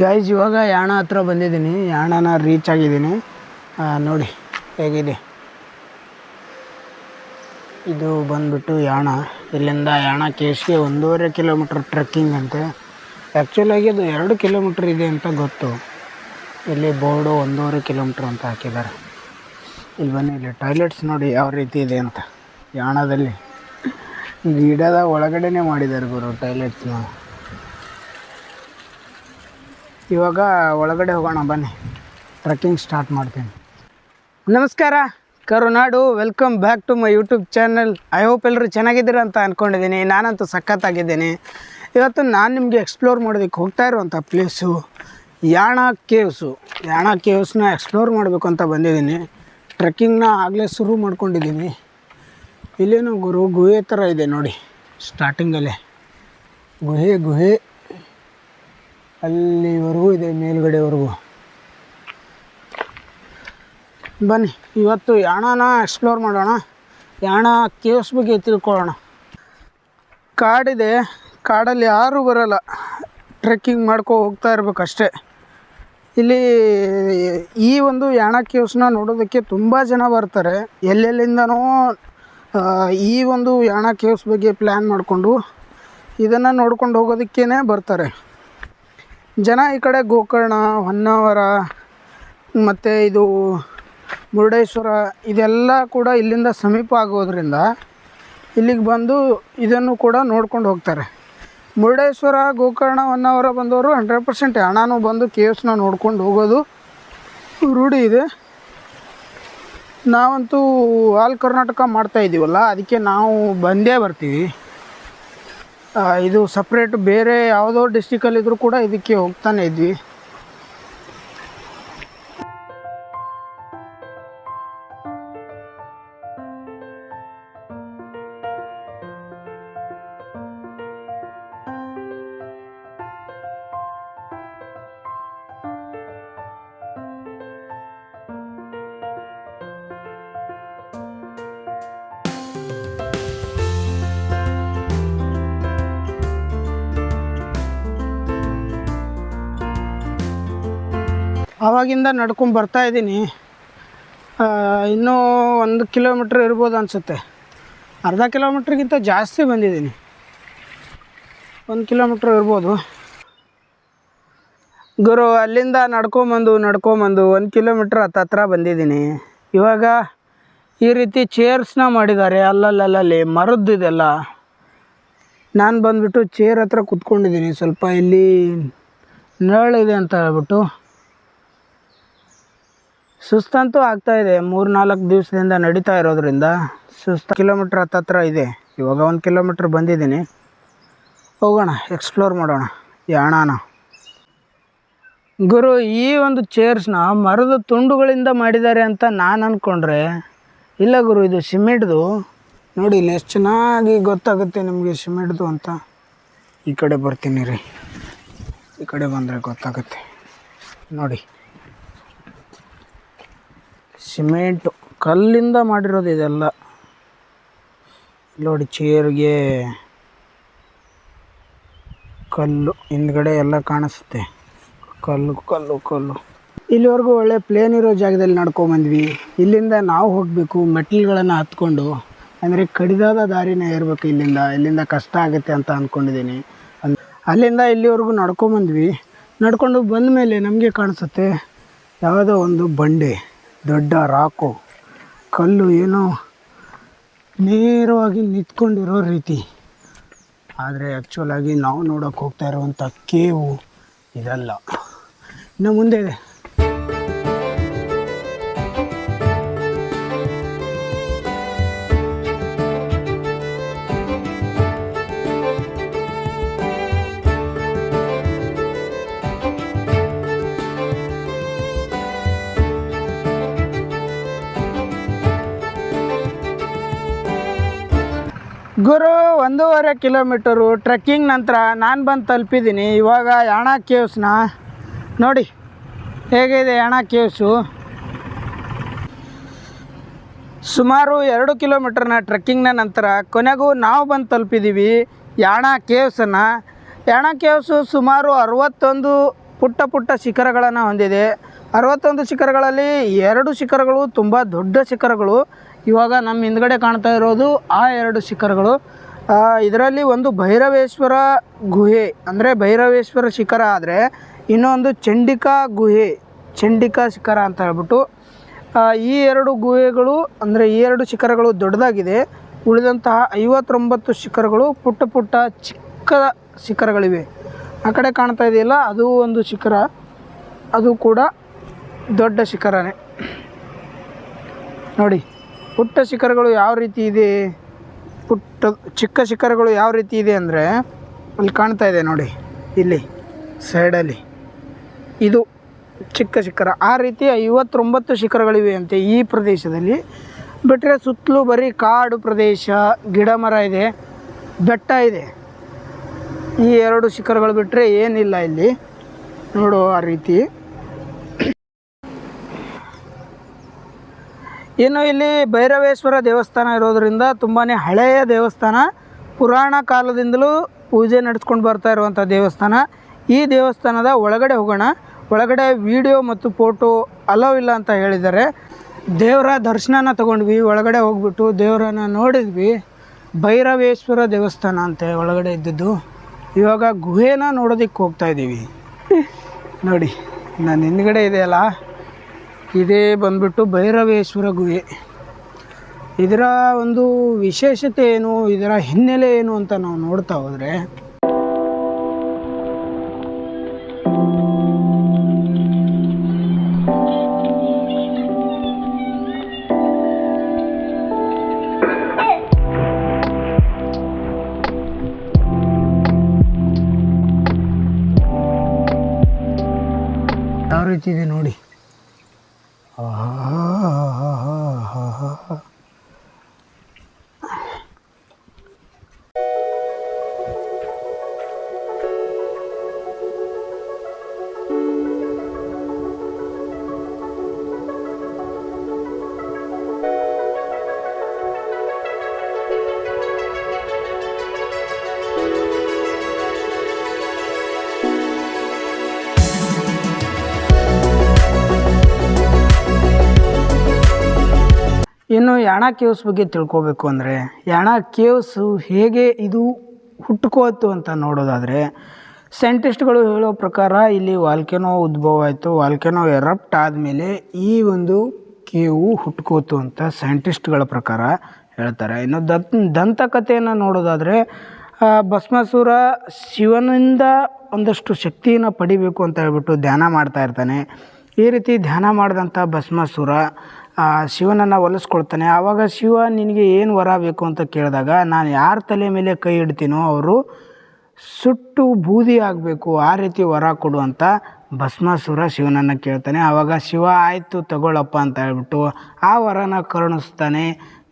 Guys ಇವಾಗ ಯಾಣ ಹತ್ರ ಬಂದಿದ್ದೀನಿ. ಯಾಣನ ರೀಚ್ ಆಗಿದ್ದೀನಿ. ನೋಡಿ, ಹೇಗಿದೆ? ಇದು ಬಂದ್ಬಿಟ್ಟು ಯಾಣ. ಇಲ್ಲಿಂದ ಯಾಣ ಕೇಶ್ಗೆ ಒಂದೂವರೆ ಕಿಲೋಮೀಟ್ರ್ ಟ್ರೆಕ್ಕಿಂಗ್ ಅಂತೆ. ಆ್ಯಕ್ಚುಲಾಗಿ ಅದು ಎರಡು ಕಿಲೋಮೀಟ್ರ್ ಇದೆ ಅಂತ ಗೊತ್ತು. ಇಲ್ಲಿ ಬೋರ್ಡು ಒಂದೂವರೆ ಕಿಲೋಮೀಟ್ರ್ ಅಂತ ಹಾಕಿದ್ದಾರೆ. ಇಲ್ಲಿ ಬನ್ನಿ, ಇಲ್ಲಿ ಟಾಯ್ಲೆಟ್ಸ್ ನೋಡಿ ಯಾವ ರೀತಿ ಇದೆ ಅಂತ. ಯಾಣದಲ್ಲಿ. ಗಿಡದ ಒಳಗಡೆನೇ ಮಾಡಿದ್ದಾರೆ ಗುರು ಟಾಯ್ಲೆಟ್ಸ್ನ ಇವಾಗ ಒಳಗಡೆ ಹೋಗೋಣ, ಬನ್ನಿ. ಟ್ರಕ್ಕಿಂಗ್ ಸ್ಟಾರ್ಟ್ ಮಾಡ್ತೀನಿ. ನಮಸ್ಕಾರ, Karunadu welcome back to my YouTube channel I hope ಎಲ್ಲರೂ ಚೆನ್ನಾಗಿದ್ದೀರ ಅಂತ ಅಂದ್ಕೊಂಡಿದ್ದೀನಿ ನಾನಂತೂ ಸಖತ್ತಾಗಿದ್ದೀನಿ. ಇವತ್ತು ನಾನು ನಿಮಗೆ ಎಕ್ಸ್ಪ್ಲೋರ್ ಮಾಡೋದಕ್ಕೆ ಹೋಗ್ತಾ ಇರುವಂಥ ಪ್ಲೇಸು ಯಾಣ ಕೇವ್ಸು ಯಾಣ ಕೇವ್ಸ್ನ ಎಕ್ಸ್ಪ್ಲೋರ್ ಮಾಡಬೇಕು ಅಂತ ಬಂದಿದ್ದೀನಿ. ಟ್ರೆಕ್ಕಿಂಗ್ನ ಆಗಲೇ ಶುರು ಮಾಡ್ಕೊಂಡಿದ್ದೀನಿ. ಇಲ್ಲೇನೋ ಗುರು, ಗುಹೆ ಥರ ಇದೆ ನೋಡಿ ಸ್ಟಾರ್ಟಿಂಗಲ್ಲೇ ಗುಹೆ ಗುಹೆ. ಅಲ್ಲಿವರೆಗೂ ಇದೆ, ಮೇಲುಗಡೆವರೆಗೂ. ಬನ್ನಿ, ಇವತ್ತು ಯಾಣನ ಎಕ್ಸ್ಪ್ಲೋರ್ ಮಾಡೋಣ. ಯಾಣ ಕೇವ್ಸ್ ಬಗ್ಗೆ ತಿಳ್ಕೊಳ್ಳೋಣ. ಕಾಡಿದೆ, ಕಾಡಲ್ಲಿ ಯಾರೂ ಬರೋಲ್ಲ. ಟ್ರೆಕ್ಕಿಂಗ್ ಮಾಡ್ಕೊ ಹೋಗ್ತಾ ಇರ್ಬೇಕಷ್ಟೇ ಇಲ್ಲಿ ಈ ಒಂದು ಯಾಣ ಕೇವ್ಸ್ನ ನೋಡೋದಕ್ಕೆ ತುಂಬ ಜನ ಬರ್ತಾರೆ. ಎಲ್ಲೆಲ್ಲಿಂದನೋ ಈ ಒಂದು ಯಾಣ ಕೇವ್ಸ್ ಬಗ್ಗೆ ಪ್ಲ್ಯಾನ್ ಮಾಡಿಕೊಂಡು ಇದನ್ನು ನೋಡ್ಕೊಂಡು ಹೋಗೋದಕ್ಕೇ ಬರ್ತಾರೆ. ಜನ ಈ ಕಡೆ ಗೋಕರ್ಣ, ಹೊನ್ನಾವರ, ಮತ್ತು ಇದು ಮುರುಡೇಶ್ವರ, ಇದೆಲ್ಲ ಕೂಡ ಇಲ್ಲಿಂದ ಸಮೀಪ ಆಗೋದ್ರಿಂದ ಇಲ್ಲಿಗೆ ಬಂದು ಇದನ್ನು ಕೂಡ ನೋಡ್ಕೊಂಡು ಹೋಗ್ತಾರೆ. ಮುರುಡೇಶ್ವರ, ಗೋಕರ್ಣ, ಹೊನ್ನಾವರ ಬಂದವರು ಹಂಡ್ರೆಡ್ ಪರ್ಸೆಂಟ್ ಹಣನೂ ಬಂದು ಕೇವ್ಸ್ನ ನೋಡ್ಕೊಂಡು ಹೋಗೋದು ರೂಢಿ ಇದೆ. ನಾವಂತೂ ಆಲ್ ಕರ್ನಾಟಕ ಮಾಡ್ತಾ ಇದ್ದೀವಲ್ಲ ಅದಕ್ಕೆ ನಾವು ಬಂದೇ ಬರ್ತೀವಿ. ಇದು ಸಪ್ರೇಟ್ ಬೇರೆ ಯಾವುದೋ ಡಿಸ್ಟಿಕಲ್ಲಿದ್ದರೂ ಕೂಡ ಇದಕ್ಕೆ ಹೋಗ್ತಾನೆ ಇದ್ವಿ. ಆವಾಗಿಂದ ನಡ್ಕೊಂಡು ಬರ್ತಾ ಇದ್ದೀನಿ. ಇನ್ನೂ ಒಂದು ಕಿಲೋಮೀಟ್ರ್ ಇರ್ಬೋದು ಅನಿಸುತ್ತೆ. ಅರ್ಧ ಕಿಲೋಮೀಟ್ರಿಗಿಂತ ಜಾಸ್ತಿ ಬಂದಿದ್ದೀನಿ. ಒಂದು ಕಿಲೋಮೀಟ್ರ್ ಇರ್ಬೋದು. ಗುರು, ಅಲ್ಲಿಂದ ನಡ್ಕೊಂಬಂದು ನಡ್ಕೊಂಬಂದು ಒಂದು ಕಿಲೋಮೀಟ್ರ್ ಹತ್ತತ್ರ ಬಂದಿದ್ದೀನಿ. ಇವಾಗ ಈ ರೀತಿ ಚೇರ್ಸ್ನ ಮಾಡಿದ್ದಾರೆ. ಅಲ್ಲಲ್ಲಲ್ಲಿ ಮರದ್ದು ಇದೆಲ್ಲ. ನಾನು ಬಂದುಬಿಟ್ಟು ಚೇರ್ ಹತ್ರ ಕುತ್ಕೊಂಡಿದ್ದೀನಿ. ಸ್ವಲ್ಪ ಇಲ್ಲಿ ನೆರಳಿದೆ ಅಂತ ಹೇಳ್ಬಿಟ್ಟು. ಸುಸ್ತಂತೂ ಆಗ್ತಾ ಇದೆ. ಮೂರು ನಾಲ್ಕು ದಿವಸದಿಂದ ನಡೀತಾ ಇರೋದ್ರಿಂದ ಸುಸ್ತು ಕಿಲೋಮೀಟ್ರ್ ಹತ್ತತ್ರ ಇದೆ. ಇವಾಗ ಒಂದು ಕಿಲೋಮೀಟ್ರ್ ಬಂದಿದ್ದೀನಿ. ಹೋಗೋಣ ಎಕ್ಸ್ಪ್ಲೋರ್ ಮಾಡೋಣ. ಯಾಣಾನ ಗುರು, ಈ ಒಂದು ಚೇರ್ಸ್ನ ಮರದ ತುಂಡುಗಳಿಂದ ಮಾಡಿದ್ದಾರೆ ಅಂತ ನಾನು ಅಂದ್ಕೊಂಡ್ರೆ ಇಲ್ಲ ಗುರು, ಇದು ಸಿಮೆಂಟ್ದು. ನೋಡಿ, ಇಲ್ಲಿ ಎಷ್ಟು ಚೆನ್ನಾಗಿ ಗೊತ್ತಾಗುತ್ತೆ ನಿಮಗೆ ಸಿಮೆಂಟ್ದು ಅಂತ. ಈ ಕಡೆ ಬರ್ತೀನಿ ರೀ. ಈ ಕಡೆ ಬಂದರೆ ಗೊತ್ತಾಗುತ್ತೆ. ನೋಡಿ. ಸಿಮೆಂಟು. ಕಲ್ಲಿಂದ ಮಾಡಿರೋದು ಇದೆಲ್ಲ. ನೋಡಿ, ಚೇರ್ಗೆ ಕಲ್ಲು. ಹಿಂದ್ಗಡೆ ಎಲ್ಲ ಕಾಣಿಸುತ್ತೆ. ಕಲ್ಲು ಕಲ್ಲು ಕಲ್ಲು. ಇಲ್ಲಿವರೆಗೂ ಒಳ್ಳೆ ಪ್ಲೇನ್ ಇರೋ ಜಾಗದಲ್ಲಿ ನಡ್ಕೊಂಬಂದ್ವಿ ಇಲ್ಲಿಂದ ನಾವು ಹೋಗಬೇಕು, ಮೆಟ್ಲುಗಳನ್ನು ಹತ್ಕೊಂಡು. ಅಂದರೆ ಕಡಿದಾದ ದಾರಿನೇ ಏರ್ಬೇಕು ಇಲ್ಲಿಂದ. ಇಲ್ಲಿಂದ ಕಷ್ಟ ಆಗುತ್ತೆ ಅಂತ ಅಂದ್ಕೊಂಡಿದ್ದೀನಿ ಅಲ್- ಅಲ್ಲಿಂದ ಇಲ್ಲಿವರೆಗೂ ನಡ್ಕೊಂಬಂದ್ವಿ ನಡ್ಕೊಂಡು ಬಂದ ಮೇಲೆ ನಮಗೆ ಕಾಣಿಸುತ್ತೆ, ಯಾವುದೋ ಒಂದು ಬಂಡೆ. ದೊಡ್ಡ ರಾಕು. ಕಲ್ಲು ಏನೋ ನೇರವಾಗಿ ನಿಂತ್ಕೊಂಡಿರೋ ರೀತಿ. ಆದರೆ ಆ್ಯಕ್ಚುಲಾಗಿ ನಾವು ನೋಡೋಕೆ ಹೋಗ್ತಾ ಇರುವಂಥ ಕೇವು ಇದಲ್ಲ. ಇನ್ನು ಮುಂದೆ ಇದೆ. ಗುರು, ಒಂದೂವರೆ ಕಿಲೋಮೀಟರು ಟ್ರೆಕ್ಕಿಂಗ್ ನಂತರ ನಾನು ಬಂದು ತಲುಪಿದ್ದೀನಿ ಇವಾಗ ಯಾಣ ಕೇವ್ಸ್ನ? ನೋಡಿ, ಹೇಗಿದೆ ಯಾಣ ಕೇವ್ಸು? ಸುಮಾರು ಎರಡು ಕಿಲೋಮೀಟ್ರ್ನ ಟ್ರೆಕ್ಕಿಂಗ್ನ ನಂತರ ಕೊನೆಗೂ ನಾವು ಬಂದು ತಲುಪಿದ್ದೀವಿ ಯಾಣ ಕೇವ್ಸನ್ನು ಯಾಣ ಕೇವ್ಸು ಸುಮಾರು ಅರವತ್ತೊಂದು ಪುಟ್ಟ ಪುಟ್ಟ ಶಿಖರಗಳನ್ನು ಹೊಂದಿದೆ. ಅರವತ್ತೊಂದು ಶಿಖರಗಳಲ್ಲಿ ಎರಡು ಶಿಖರಗಳು, ತುಂಬ ದೊಡ್ಡ ಶಿಖರಗಳು. ಇವಾಗ ನಮ್ಮ ಹಿಂದ್ಗಡೆ ಕಾಣ್ತಾ ಇರೋದು ಆ ಎರಡು ಶಿಖರಗಳು. ಇದರಲ್ಲಿ ಒಂದು ಭೈರವೇಶ್ವರ ಗುಹೆ, ಅಂದರೆ ಭೈರವೇಶ್ವರ ಶಿಖರ ಆದರೆ ಇನ್ನೊಂದು ಚಂಡಿಕಾ ಗುಹೆ, ಚಂಡಿಕಾ ಶಿಖರ ಅಂತ ಹೇಳ್ಬಿಟ್ಟು ಈ ಎರಡು ಗುಹೆಗಳು, ಅಂದರೆ ಈ ಎರಡು ಶಿಖರಗಳು ದೊಡ್ಡದಾಗಿದೆ. ಉಳಿದಂತಹ ಐವತ್ತೊಂಬತ್ತು ಶಿಖರಗಳು ಪುಟ್ಟ ಪುಟ್ಟ ಚಿಕ್ಕ ಶಿಖರಗಳಿವೆ. ಆ ಕಡೆ ಕಾಣ್ತಾ ಇದೆಯಲ್ಲ, ಅದು ಒಂದು ಶಿಖರ. ಅದು ಕೂಡ ದೊಡ್ಡ ಶಿಖರನೇ. ನೋಡಿ. ಪುಟ್ಟ ಶಿಖರಗಳು ಯಾವ ರೀತಿ ಇದೆ? ಪುಟ್ಟ, ಚಿಕ್ಕ ಶಿಖರಗಳು ಯಾವ ರೀತಿ ಇದೆ ಅಂದರೆ ಅಲ್ಲಿ ಕಾಣ್ತಾ ಇದೆ ನೋಡಿ, ಇಲ್ಲಿ ಸೈಡಲ್ಲಿ ಇದು ಚಿಕ್ಕ ಶಿಖರ. ಆ ರೀತಿ ಐವತ್ತೊಂಬತ್ತು ಶಿಖರಗಳಿವೆ ಅಂತೆ ಈ ಪ್ರದೇಶದಲ್ಲಿ. ಬಿಟ್ಟರೆ ಸುತ್ತಲೂ ಬರೀ ಕಾಡು ಪ್ರದೇಶ, ಗಿಡ ಮರ ಇದೆ, ಬೆಟ್ಟ ಇದೆ. ಈ ಎರಡು ಶಿಖರಗಳು ಬಿಟ್ಟರೆ ಏನಿಲ್ಲ ಇಲ್ಲಿ. ನೋಡು ಆ ರೀತಿ. ಇನ್ನು ಇಲ್ಲಿ ಭೈರವೇಶ್ವರ ದೇವಸ್ಥಾನ ಇರೋದರಿಂದ ತುಂಬಾ ಹಳೆಯ ದೇವಸ್ಥಾನ, ಪುರಾಣ ಕಾಲದಿಂದಲೂ ಪೂಜೆ ನಡೆಸ್ಕೊಂಡು ಬರ್ತಾ ಇರುವಂಥ ದೇವಸ್ಥಾನ. ಈ ದೇವಸ್ಥಾನದ ಒಳಗಡೆ ಹೋಗೋಣ. ಒಳಗಡೆ ವಿಡಿಯೋ ಮತ್ತು ಫೋಟೋ ಅಲೋ ಇಲ್ಲ ಅಂತ ಹೇಳಿದ್ದಾರೆ. ದೇವರ ದರ್ಶನನ ತಗೊಂಡ್ವಿ. ಒಳಗಡೆ ಹೋಗ್ಬಿಟ್ಟು ದೇವರನ್ನ ನೋಡಿದ್ವಿ. ಭೈರವೇಶ್ವರ ದೇವಸ್ಥಾನ ಅಂತೆ ಒಳಗಡೆ ಇದ್ದದ್ದು. ಇವಾಗ ಗುಹೆನ ನೋಡೋದಕ್ಕೆ ಹೋಗ್ತಾ ಇದ್ದೀವಿ ನೋಡಿ, ನಾನು ಹಿಂದ್ಗಡೆ ಇದೆಯಲ್ಲ? ಇದೇ ಬಂದ್ಬಿಟ್ಟು ಭೈರವೇಶ್ವರ ಗುಹೆ. ಇದರ ಒಂದು ವಿಶೇಷತೆ ಏನು, ಇದರ ಹಿನ್ನೆಲೆ ಏನು ಅಂತ ನಾವು ನೋಡ್ತಾ ಹೋದರೆ, ಯಾವ ರೀತಿ ಇದೆ ನೋಡಿ. ಕೇವ್ಸ್ ಬಗ್ಗೆ ತಿಳ್ಕೊಬೇಕು ಅಂದರೆ, ಯಾಣ ಕೇವ್ಸು ಹೇಗೆ ಇದು ಹುಟ್ಕೋತು ಅಂತ ನೋಡೋದಾದರೆ, ಸೈಂಟಿಸ್ಟ್ಗಳು ಹೇಳೋ ಪ್ರಕಾರ ಇಲ್ಲಿ ವಾಲ್ಕೆನೋ ಉದ್ಭವ ಆಯಿತು. ವಾಲ್ಕೆನೋ ಎರಪ್ಟ್ ಆದಮೇಲೆ ಈ ಒಂದು ಕೇವು ಹುಟ್ಕೋತು ಅಂತ ಸೈಂಟಿಸ್ಟ್ಗಳ ಪ್ರಕಾರ ಹೇಳ್ತಾರೆ. ಇನ್ನು ದತ್, ದಂತಕಥೆಯನ್ನು ನೋಡೋದಾದರೆ ಭಸ್ಮಾಸುರ ಶಿವನಿಂದ ಒಂದಷ್ಟು ಶಕ್ತಿಯನ್ನು ಪಡಿಬೇಕು ಅಂತ ಹೇಳ್ಬಿಟ್ಟು ಧ್ಯಾನ ಮಾಡ್ತಾ ಇರ್ತಾನೆ. ಈ ರೀತಿ ಧ್ಯಾನ ಮಾಡಿದಂಥ ಭಸ್ಮಾಸುರ ಶಿವನನ್ನು ಒಲಿಸ್ಕೊಳ್ತಾನೆ. ಆವಾಗ ಶಿವ ನಿನಗೆ ಏನು ವರ ಬೇಕು ಅಂತ ಕೇಳಿದಾಗ, ನಾನು ಯಾರ ತಲೆ ಮೇಲೆ ಕೈ ಇಡ್ತೀನೋ ಅವರು ಸುಟ್ಟು ಬೂದಿ ಆಗಬೇಕು, ಆ ರೀತಿ ವರ ಕೊಡು ಅಂತ ಭಸ್ಮಾಸುರ ಶಿವನನ್ನು ಕೇಳ್ತಾನೆ. ಆವಾಗ ಶಿವ, ಆಯಿತು ತಗೊಳ್ಳಪ್ಪ ಅಂತ ಹೇಳ್ಬಿಟ್ಟು ಆ ವರನ ಕರುಣಿಸ್ತಾನೆ.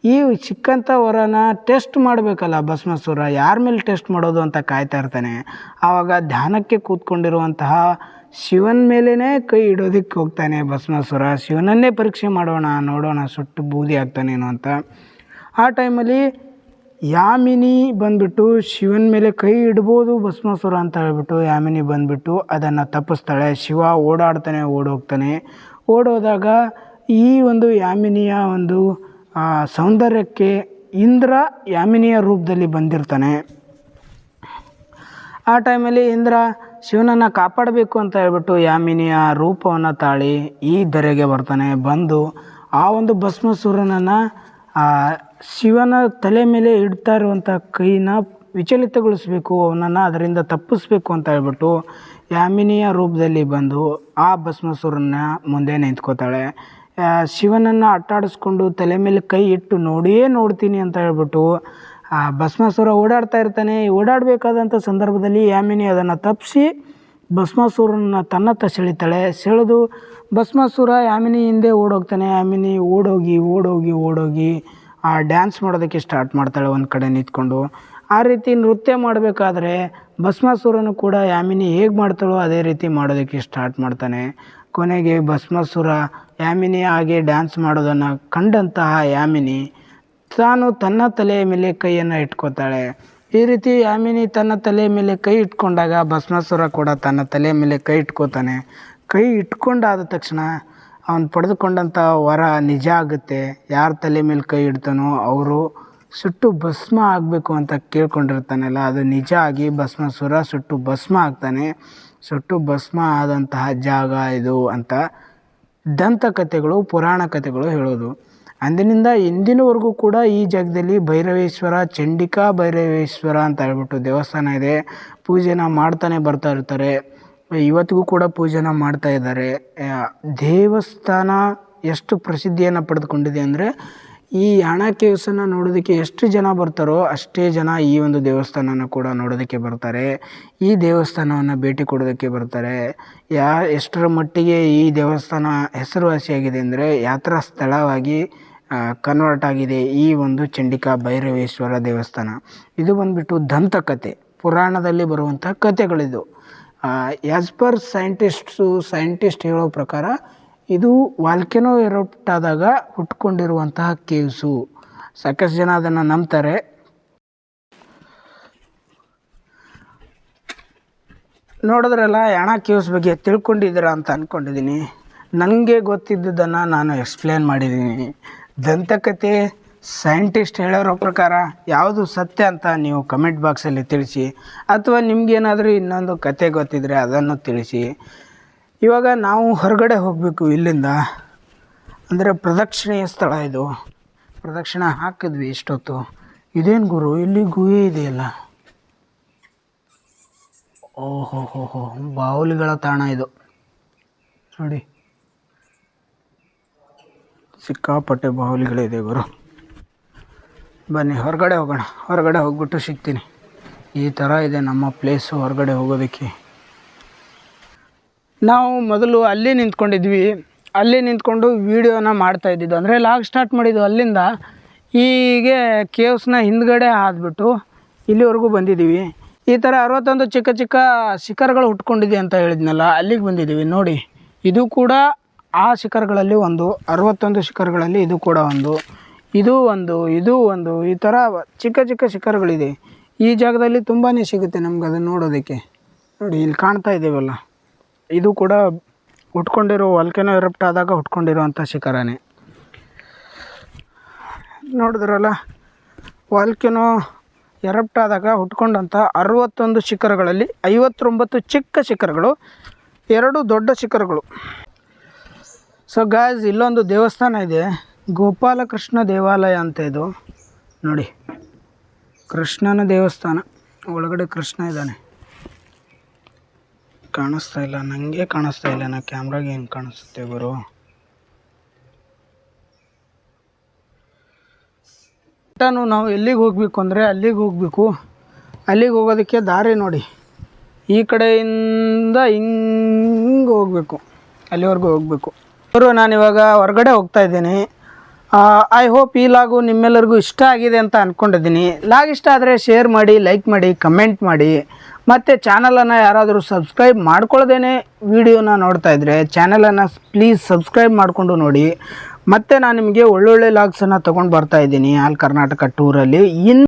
ಈ ಸಿಕ್ಕಂಥ ವರನ ಟೆಸ್ಟ್ ಮಾಡಬೇಕಲ್ಲ ಭಸ್ಮಾಸುರ, ಯಾರ ಮೇಲೆ ಟೆಸ್ಟ್ ಮಾಡೋದು ಅಂತ ಕಾಯ್ತಾ ಇರ್ತಾನೆ. ಆವಾಗ ಧ್ಯಾನಕ್ಕೆ ಕೂತ್ಕೊಂಡಿರುವಂತಹ ಶಿವನ ಮೇಲೇ ಕೈ ಇಡೋದಕ್ಕೆ ಹೋಗ್ತಾನೆ ಭಸ್ಮಾಸುರ. ಶಿವನನ್ನೇ ಪರೀಕ್ಷೆ ಮಾಡೋಣ, ನೋಡೋಣ, ಸುಟ್ಟು ಬೂದಿ ಆಗ್ತಾನೇನೋ ಅಂತ. ಆ ಟೈಮಲ್ಲಿ ಯಾಮಿನಿ ಬಂದ್ಬಿಟ್ಟು ಶಿವನ ಮೇಲೆ ಕೈ ಇಡ್ಬೋದು ಭಸ್ಮಾಸುರ ಅಂತ ಹೇಳ್ಬಿಟ್ಟು ಯಾಮಿನಿ ಬಂದ್ಬಿಟ್ಟು ಅದನ್ನು ತಪ್ಪಿಸ್ತಾಳೆ. ಶಿವ ಓಡಾಡ್ತಾನೆ, ಓಡೋಗ್ತಾನೆ. ಓಡೋದಾಗ ಈ ಒಂದು ಯಾಮಿನಿಯ ಒಂದು ಸೌಂದರ್ಯಕ್ಕೆ ಇಂದ್ರ ಯಾಮಿನಿಯ ರೂಪದಲ್ಲಿ ಬಂದಿರ್ತಾನೆ. ಆ ಟೈಮಲ್ಲಿ ಇಂದ್ರ ಶಿವನನ್ನು ಕಾಪಾಡಬೇಕು ಅಂತ ಹೇಳ್ಬಿಟ್ಟು ಯಾಮಿನಿಯ ರೂಪವನ್ನು ತಾಳಿ ಈ ಧರೆಗೆ ಬರ್ತಾನೆ. ಬಂದು ಆ ಒಂದು ಭಸ್ಮಾಸುರನನ್ನು ಶಿವನ ತಲೆ ಮೇಲೆ ಇಡ್ತಾ ಇರುವಂಥ ಕೈನ ವಿಚಲಿತಗೊಳಿಸಬೇಕು, ಅವನನ್ನು ಅದರಿಂದ ತಪ್ಪಿಸ್ಬೇಕು ಅಂತ ಹೇಳ್ಬಿಟ್ಟು ಯಾಮಿನಿಯ ರೂಪದಲ್ಲಿ ಬಂದು ಆ ಭಸ್ಮಾಸುರನ ಮುಂದೆ ನಿಂತ್ಕೋತಾಳೆ. ಶಿವನನ್ನು ಅಟ್ಟಾಡಿಸ್ಕೊಂಡು ತಲೆ ಮೇಲೆ ಕೈ ಇಟ್ಟು ನೋಡಿಯೇ ನೋಡ್ತೀನಿ ಅಂತ ಹೇಳ್ಬಿಟ್ಟು ಆ, ಭಸ್ಮಾಸುರ ಓಡಾಡ್ತಾ ಇರ್ತಾನೆ. ಓಡಾಡಬೇಕಾದಂಥ ಸಂದರ್ಭದಲ್ಲಿ ಯಾಮಿನಿ ಅದನ್ನು ತಪ್ಪಿಸಿ ಭಸ್ಮಾಸುರನ ತನ್ನತ್ತ ಸೆಳಿತಾಳೆ. ಸೆಳೆದು ಭಸ್ಮಾಸುರ ಯಾಮಿನಿ ಹಿಂದೆ ಓಡೋಗ್ತಾನೆ. ಯಾಮಿನಿ ಓಡೋಗಿ ಓಡೋಗಿ ಓಡೋಗಿ ಆ ಡ್ಯಾನ್ಸ್ ಮಾಡೋದಕ್ಕೆ ಸ್ಟಾರ್ಟ್ ಮಾಡ್ತಾಳೆ ಒಂದು ಕಡೆ ನಿಂತ್ಕೊಂಡು. ಆ ರೀತಿ ನೃತ್ಯ ಮಾಡಬೇಕಾದ್ರೆ ಭಸ್ಮಾಸುರನು ಕೂಡ ಯಾಮಿನಿ ಹೇಗೆ ಮಾಡ್ತಾಳೋ ಅದೇ ರೀತಿ ಮಾಡೋದಕ್ಕೆ ಸ್ಟಾರ್ಟ್ ಮಾಡ್ತಾನೆ. ಕೊನೆಗೆ ಭಸ್ಮಾಸುರ ಯಾಮಿನಿ ಹಾಗೆ ಡ್ಯಾನ್ಸ್ ಮಾಡೋದನ್ನು ಕಂಡಂತಹ ಯಾಮಿನಿ ತಾನು ತನ್ನ ತಲೆಯ ಮೇಲೆ ಕೈಯನ್ನು ಇಟ್ಕೋತಾಳೆ. ಈ ರೀತಿ ಯಾಮಿನಿ ತನ್ನ ತಲೆಯ ಮೇಲೆ ಕೈ ಇಟ್ಕೊಂಡಾಗ ಭಸ್ಮಾಸುರ ಕೂಡ ತನ್ನ ತಲೆಯ ಮೇಲೆ ಕೈ ಇಟ್ಕೋತಾನೆ. ಕೈ ಇಟ್ಕೊಂಡಾದ ತಕ್ಷಣ ಅವನು ಪಡೆದುಕೊಂಡಂಥ ವರ ನಿಜ ಆಗುತ್ತೆ. ಯಾರ ತಲೆ ಮೇಲೆ ಕೈ ಇಡ್ತಾನೋ ಅವರು ಸುಟ್ಟು ಭಸ್ಮ ಆಗಬೇಕು ಅಂತ ಕೇಳ್ಕೊಂಡಿರ್ತಾನಲ್ಲ, ಅದು ನಿಜ ಆಗಿ ಭಸ್ಮಾಸುರ ಸುಟ್ಟು ಭಸ್ಮ ಆಗ್ತಾನೆ. ಸುಟ್ಟು ಭಸ್ಮ ಆದಂತಹ ಜಾಗ ಇದು ಅಂತ ದಂತಕಥೆಗಳು, ಪುರಾಣ ಕಥೆಗಳು ಹೇಳೋದು. ಅಂದಿನಿಂದ ಇಂದಿನವರೆಗೂ ಕೂಡ ಈ ಜಾಗದಲ್ಲಿ ಭೈರವೇಶ್ವರ, ಚಂಡಿಕಾ ಭೈರವೇಶ್ವರ ಅಂತ ಹೇಳ್ಬಿಟ್ಟು ದೇವಸ್ಥಾನ ಇದೆ. ಪೂಜೆನ ಮಾಡ್ತಾನೆ ಬರ್ತಾ ಇರ್ತಾರೆ. ಇವತ್ತಿಗೂ ಕೂಡ ಪೂಜೆನ ಮಾಡ್ತಾ ಇದ್ದಾರೆ. ದೇವಸ್ಥಾನ ಎಷ್ಟು ಪ್ರಸಿದ್ಧಿಯನ್ನು ಪಡೆದುಕೊಂಡಿದೆ ಅಂದರೆ ಈ ಹಣ ಕೇವ್ಸನ್ನು ನೋಡೋದಕ್ಕೆ ಎಷ್ಟು ಜನ ಬರ್ತಾರೋ ಅಷ್ಟೇ ಜನ ಈ ಒಂದು ದೇವಸ್ಥಾನನ ಕೂಡ ನೋಡೋದಕ್ಕೆ ಬರ್ತಾರೆ. ಈ ದೇವಸ್ಥಾನವನ್ನು ಭೇಟಿ ಕೊಡೋದಕ್ಕೆ ಬರ್ತಾರೆ. ಯಾ, ಎಷ್ಟರ ಮಟ್ಟಿಗೆ ಈ ದೇವಸ್ಥಾನ ಹೆಸರುವಾಸಿಯಾಗಿದೆ ಅಂದರೆ ಯಾತ್ರಾ ಸ್ಥಳವಾಗಿ ಕನ್ವರ್ಟ್ ಆಗಿದೆ ಈ ಒಂದು ಚಂಡಿಕಾ ಭೈರವೇಶ್ವರ ದೇವಸ್ಥಾನ. ಇದು ಬಂದ್ಬಿಟ್ಟು ದಂತಕತೆ. ಪುರಾಣದಲ್ಲಿ ಬರುವಂಥ ಕತೆಗಳಿದು. ಆ್ಯಸ್ ಪರ್ ಸೈಂಟಿಸ್ಟ್ಸು ಸೈಂಟಿಸ್ಟ್ ಹೇಳೋ ಪ್ರಕಾರ ಇದು ವಾಲ್ಕೆನೋ ಎರಪ್ಟ್ ಆದಾಗ ಹುಟ್ಕೊಂಡಿರುವಂತಹ ಕೇವ್ಸು. ಸಾಕಷ್ಟು ಜನ ಅದನ್ನು ನಂಬ್ತಾರೆ. ನೋಡಿದ್ರಲ್ಲ, ಯಾಣ ಕೇವ್ಸ್ ಬಗ್ಗೆ ತಿಳ್ಕೊಂಡಿದ್ದೀರಾ ಅಂತ ಅಂದ್ಕೊಂಡಿದ್ದೀನಿ ನನಗೆ ಗೊತ್ತಿದ್ದದನ್ನು ನಾನು ಎಕ್ಸ್ಪ್ಲೇನ್ ಮಾಡಿದ್ದೀನಿ. ದಂತಕಥೆ ಸೈಂಟಿಸ್ಟ್ ಹೇಳೋರ ಪ್ರಕಾರ ಯಾವುದು ಸತ್ಯ ಅಂತ ನೀವು ಕಮೆಂಟ್ ಬಾಕ್ಸಲ್ಲಿ ತಿಳಿಸಿ, ಅಥವಾ ನಿಮಗೇನಾದರೂ ಇನ್ನೊಂದು ಕತೆ ಗೊತ್ತಿದ್ದರೆ ಅದನ್ನು ತಿಳಿಸಿ. ಇವಾಗ ನಾವು ಹೊರಗಡೆ ಹೋಗಬೇಕು ಇಲ್ಲಿಂದ. ಅಂದರೆ ಪ್ರದಕ್ಷಿಣೆಯ ಸ್ಥಳ ಇದು. ಪ್ರದಕ್ಷಿಣೆ ಹಾಕಿದ್ವಿ ಇಷ್ಟೊತ್ತು. ಇದೇನು ಗುರು? ಇಲ್ಲಿ ಗುಹೆ ಇದೆಯಲ್ಲ? ಓಹೋ ಹೋ ಹೋ ಬಾವುಲಿಗಳ ತಾಣ ಇದು. ನೋಡಿ. ಸಿಕ್ಕಾಪಟ್ಟೆ ಬಾವಲಿಗಳಿದೆ ಗುರು. ಬನ್ನಿ, ಹೊರಗಡೆ ಹೋಗೋಣ. ಹೊರಗಡೆ ಹೋಗ್ಬಿಟ್ಟು ಸಿಗ್ತೀನಿ. ಈ ಥರ ಇದೆ ನಮ್ಮ ಪ್ಲೇಸು ಹೊರಗಡೆ ಹೋಗೋದಕ್ಕೆ. ನಾವು ಮೊದಲು ಅಲ್ಲಿ ನಿಂತ್ಕೊಂಡಿದ್ವಿ. ಅಲ್ಲಿ ನಿಂತ್ಕೊಂಡು ವೀಡಿಯೋನ ಮಾಡ್ತಾ ಇದ್ದಿದ್ದು. ಅಂದರೆ ಲಾಗ್ ಸ್ಟಾರ್ಟ್ ಮಾಡಿದ್ದು ಅಲ್ಲಿಂದ. ಹೀಗೆ ಕೇವ್ಸ್ನ ಹಿಂದ್ಗಡೆ ಆದ್ಬಿಟ್ಟು ಇಲ್ಲಿವರೆಗೂ ಬಂದಿದ್ದೀವಿ. ಈ ಥರ ಅರವತ್ತೊಂದು ಚಿಕ್ಕ ಚಿಕ್ಕ ಶಿಖರಗಳು ಹುಟ್ಕೊಂಡಿದೆ ಅಂತ ಹೇಳಿದ್ನಲ್ಲ, ಅಲ್ಲಿಗೆ ಬಂದಿದ್ದೀವಿ. ನೋಡಿ, ಇದು ಕೂಡ ಆ ಶಿಖರಗಳಲ್ಲಿ ಒಂದು, ಅರವತ್ತೊಂದು ಶಿಖರಗಳಲ್ಲಿ ಇದು ಕೂಡ ಒಂದು. ಇದು ಒಂದು ಇದು ಒಂದು, ಈ ಥರ ಚಿಕ್ಕ ಚಿಕ್ಕ ಶಿಖರಗಳಿದೆ. ಈ ಜಾಗದಲ್ಲಿ ತುಂಬಾ ಸಿಗುತ್ತೆ ನಮ್ಗೆ ಅದನ್ನು ನೋಡೋದಕ್ಕೆ. ನೋಡಿ, ಇಲ್ಲಿ ಕಾಣ್ತಾ ಇದ್ದೀವಲ್ಲ? ಇದು ಕೂಡ ಹುಟ್ಕೊಂಡಿರೋ ವಲ್ಕೆನೋ ಎರಪ್ಟ್ ಆದಾಗ ಹುಟ್ಕೊಂಡಿರೋವಂಥ ಶಿಖರನೇ. ನೋಡಿದ್ರಲ್ಲ? ವಾಲ್ಕೆನೋ ಎರಪ್ಟ್ ಆದಾಗ ಹುಟ್ಕೊಂಡಂಥ ಅರವತ್ತೊಂದು ಶಿಖರಗಳಲ್ಲಿ ಐವತ್ತೊಂಬತ್ತು ಚಿಕ್ಕ ಶಿಖರಗಳು, ಎರಡು ದೊಡ್ಡ ಶಿಖರಗಳು. ಸೊ ಗಾಯ್ಸ್ ಇಲ್ಲೊಂದು ದೇವಸ್ಥಾನ ಇದೆ. ಗೋಪಾಲಕೃಷ್ಣ ದೇವಾಲಯ ಅಂತ ಇದು. ನೋಡಿ, ಕೃಷ್ಣನ ದೇವಸ್ಥಾನ. ಒಳಗಡೆ ಕೃಷ್ಣ ಇದ್ದಾನೆ. ಕಾಣಿಸ್ತಾ ಇಲ್ಲ ನನಗೆ ಕಾಣಿಸ್ತಾ ಇಲ್ಲ. ನಾ ಕ್ಯಾಮ್ರಾಗೆ ಏನು ಕಾಣಿಸುತ್ತೆ ಗುರು? ರಿಟರ್ನು ನಾವು ಎಲ್ಲಿಗೆ ಹೋಗಬೇಕು ಅಂದರೆ ಅಲ್ಲಿಗೆ ಹೋಗಬೇಕು. ಅಲ್ಲಿಗೆ ಹೋಗೋದಕ್ಕೆ ದಾರಿ ನೋಡಿ. ಈ ಕಡೆಯಿಂದ ಹಿಂಗೆ ಹೋಗಬೇಕು. ಅಲ್ಲಿವರೆಗೂ ಹೋಗಬೇಕು. ಅವರು ನಾನಿವಾಗ ಹೊರಗಡೆ ಹೋಗ್ತಾ ಇದ್ದೀನಿ. ಐ ಹೋಪ್ ಈ ಲಾಗು ನಿಮ್ಮೆಲ್ಲರಿಗೂ ಇಷ್ಟ ಆಗಿದೆ ಅಂತ ಅಂದ್ಕೊಂಡಿದ್ದೀನಿ ಲಾಗ್ ಇಷ್ಟ ಆದರೆ ಶೇರ್ ಮಾಡಿ ಲೈಕ್ ಮಾಡಿ ಕಮೆಂಟ್ ಮಾಡಿ. ಮತ್ತು ಚಾನಲನ್ನು ಯಾರಾದರೂ ಸಬ್ಸ್ಕ್ರೈಬ್ ಮಾಡ್ಕೊಳ್ಳ್ದೇ ವಿಡಿಯೋನ ನೋಡ್ತಾ ಇದ್ದರೆ ಚಾನಲನ್ನು ಪ್ಲೀಸ್ ಸಬ್ಸ್ಕ್ರೈಬ್ ಮಾಡಿಕೊಂಡು ನೋಡಿ. ಮತ್ತು ನಾನು ನಿಮಗೆ ಒಳ್ಳೊಳ್ಳೆ ಲಾಗ್ಸನ್ನು ತೊಗೊಂಡು ಬರ್ತಾ ಇದ್ದೀನಿ, ಆಲ್ ಕರ್ನಾಟಕ ಟೂರಲ್ಲಿ ಇನ್ನು